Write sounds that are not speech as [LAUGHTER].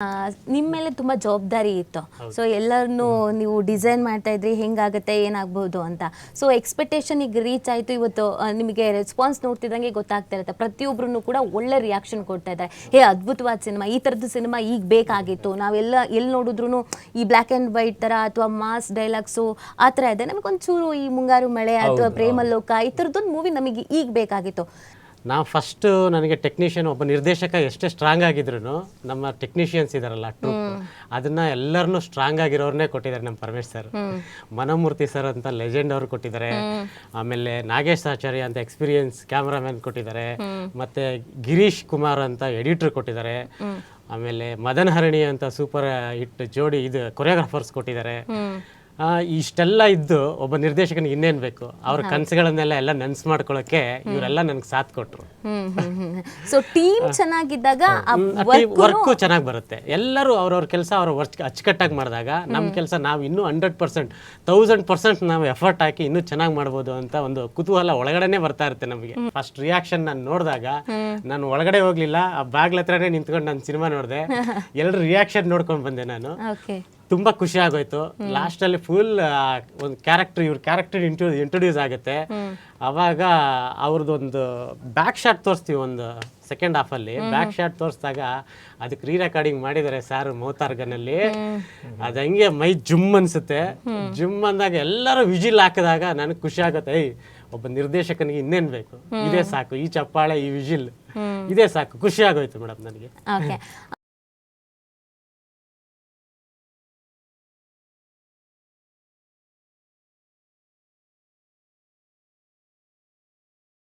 ಆ, ನಿಮ್ಮ ಮೇಲೆ ತುಂಬ ಜವಾಬ್ದಾರಿ ಇತ್ತು. ಸೊ ಎಲ್ಲರನ್ನು ನೀವು ಡಿಸೈನ್ ಮಾಡ್ತಾ ಇದ್ರಿ ಹೆಂಗಾಗುತ್ತೆ ಏನಾಗ್ಬೋದು ಅಂತ. ಸೊ ಎಕ್ಸ್ಪೆಕ್ಟೇಷನ್ ಈಗ ರೀಚ್ ಆಯಿತು. ಇವತ್ತು ಆ, ನಿಮಗೆ ರೆಸ್ಪಾನ್ಸ್ ನೋಡ್ತಿದ್ದಂಗೆ ಗೊತ್ತಾಗ್ತಾ ಇರುತ್ತೆ. ಪ್ರತಿಯೊಬ್ಬರೂ ಕೂಡ ಒಳ್ಳೆ ರಿಯಾಕ್ಷನ್ ಕೊಡ್ತಾ ಇದ್ದಾರೆ. ಹೇ ಅದ್ಭುತವಾದ ಸಿನಿಮಾ ಈ ಥರದ್ದು ಸಿನಿಮಾ ಈಗ ಬೇಕಾಗಿತ್ತು. ನಾವೆಲ್ಲ ಎಲ್ಲಿ ನೋಡಿದ್ರು ಈ ಬ್ಲ್ಯಾಕ್ ಆ್ಯಂಡ್ ವೈಟ್ ಥರ ಅಥವಾ ಮಾಸ್ ಡೈಲಾಗ್ಸು ಆ ಥರ ಇದೆ. ನಮಗೊಂಚೂರು ಈ ಮುಂಗಾರು ಮಳೆ ಅಥವಾ ಪ್ರೇಮಲೋಕ ಈ ಥರದ್ದೊಂದು ಮೂವಿ ನಮಗೆ ಈಗ ಬೇಕಾಗಿತ್ತು. ನಾವು ಫಸ್ಟು ನನಗೆ ಟೆಕ್ನಿಷಿಯನ್ ಒಬ್ಬ ನಿರ್ದೇಶಕ ಎಷ್ಟೇ ಸ್ಟ್ರಾಂಗ್ ಆಗಿದ್ರು ನಮ್ಮ ಟೆಕ್ನಿಷಿಯನ್ಸ್ ಇದಾರಲ್ಲ ಟ್ರೂಪ್ ಅದನ್ನ ಎಲ್ಲರನ್ನೂ ಸ್ಟ್ರಾಂಗ್ ಆಗಿರೋರ್ನೇ ಕೊಟ್ಟಿದ್ದಾರೆ ನಮ್ಮ ಪರಮೇಶ್ ಸರ್ ಮನೋಮೂರ್ತಿ ಸರ್ ಅಂತ ಲೆಜೆಂಡ್ ಅವರು ಕೊಟ್ಟಿದ್ದಾರೆ. ಆಮೇಲೆ ನಾಗೇಶ್ ಆಚಾರ್ಯ ಅಂತ ಎಕ್ಸ್ಪೀರಿಯನ್ಸ್ ಕ್ಯಾಮ್ರಾಮ್ಯಾನ್ ಕೊಟ್ಟಿದ್ದಾರೆ. ಮತ್ತೆ ಗಿರೀಶ್ ಕುಮಾರ್ ಅಂತ ಎಡಿಟರ್ ಕೊಟ್ಟಿದ್ದಾರೆ. ಆಮೇಲೆ ಮದನ್ ಹರಣಿ ಅಂತ ಸೂಪರ್ ಹಿಟ್ ಜೋಡಿ ಇದು ಕೊರಿಯೋಗ್ರಾಫರ್ಸ್ ಕೊಟ್ಟಿದ್ದಾರೆ. ಇಷ್ಟೆಲ್ಲ ಇದ್ದು ಒಬ್ಬ ನಿರ್ದೇಶಕನಿಗೆ ಇನ್ನೇನ್ ಬೇಕು? ಅವ್ರ ಕನಸುಗಳನ್ನೆಲ್ಲ ಎಲ್ಲ ನೆನ್ಸ್ ಮಾಡ್ಕೊಳ್ಳೋಕೆ ಇವರೆಲ್ಲ ನನ್ಗೆ ಸಾಥ್ ಕೊಟ್ರು. ಸೊ ಟೀಮ್ ಚೆನ್ನಾಗಿದ್ದಾಗ ವರ್ಕು ಚೆನ್ನಾಗಿ ಬರುತ್ತೆ. ಎಲ್ಲರೂ ಅವ್ರವ್ರ ಕೆಲಸ ಅವ್ರ ವರ್ಕ್ ಅಚ್ಚುಕಟ್ಟಾಗಿ ಮಾಡಿದಾಗ ನಮ್ಮ ಕೆಲಸ ನಾವು ಇನ್ನೂ ಹಂಡ್ರೆಡ್ ಪರ್ಸೆಂಟ್ ತೌಸಂಡ್ ಪರ್ಸೆಂಟ್ ನಾವು ಎಫರ್ಟ್ ಹಾಕಿ ಇನ್ನೂ ಚೆನ್ನಾಗಿ ಮಾಡ್ಬೋದು ಅಂತ ಒಂದು ಕುತೂಹಲ ಒಳಗಡೆನೆ ಬರ್ತಾ ಇರುತ್ತೆ ನಮಗೆ. ಫಸ್ಟ್ ರಿಯಾಕ್ಷನ್ ನಾನು ನೋಡಿದಾಗ ನಾನು ಒಳಗಡೆ ಹೋಗ್ಲಿಲ್ಲ ಆ ಬಾಗ್ಲ ಹತ್ರನೇ ನಿಂತ್ಕೊಂಡು ನಾನು ಸಿನಿಮಾ ನೋಡಿದೆ. [LAUGHS] ಎಲ್ಲರೂ ರಿಯಾಕ್ಷನ್ ನೋಡ್ಕೊಂಡು ಬಂದೆ ನಾನು. ತುಂಬಾ ಖುಷಿ ಆಗೋಯ್ತು. ಲಾಸ್ಟ್ ಅಲ್ಲಿ ಫುಲ್ ಒಂದು ಕ್ಯಾರೆಕ್ಟರ್ ಇವ್ರ ಕ್ಯಾರೆಕ್ಟರ್ ಇಂಟ್ರೊ ಇಂಟ್ರೊಡ್ಯೂಸ್ ಆಗುತ್ತೆ. ಅವಾಗ ಅವ್ರದ್ದೊಂದು ಬ್ಯಾಕ್ ಶಾಟ್ ತೋರಿಸ್ತೀವಿ ಒಂದು ಸೆಕೆಂಡ್ ಹಾಫ್ ಅಲ್ಲಿ. ಬ್ಯಾಕ್ ಶಾಟ್ ತೋರಿಸಿದಾಗ ಅದಕ್ಕೆ ರೀ ರೆಕಾರ್ಡಿಂಗ್ ಮಾಡಿದ್ದಾರೆ ಸರ್ ಮೌತಾರ್ಗನಲ್ಲಿ. ಅದು ಹಂಗೆ ಮೈ ಜುಮ್ ಅನ್ಸುತ್ತೆ. ಜುಮ್ ಅಂದಾಗ ಎಲ್ಲರೂ ವಿಜಿಲ್ ಹಾಕಿದಾಗ ನನಗೆ ಖುಷಿ ಆಗುತ್ತೆ. ಏಯ್ ಒಬ್ಬ ನಿರ್ದೇಶಕನಿಗೆ ಇನ್ನೇನ್ ಬೇಕು? ಇದೇ ಸಾಕು. ಈ ಚಪ್ಪಾಳೆ ಈ ವಿಜಿಲ್. ಇದೇ ಸಾಕು. ಖುಷಿ ಆಗೋಯ್ತು ಮೇಡಮ್ ನನಗೆ.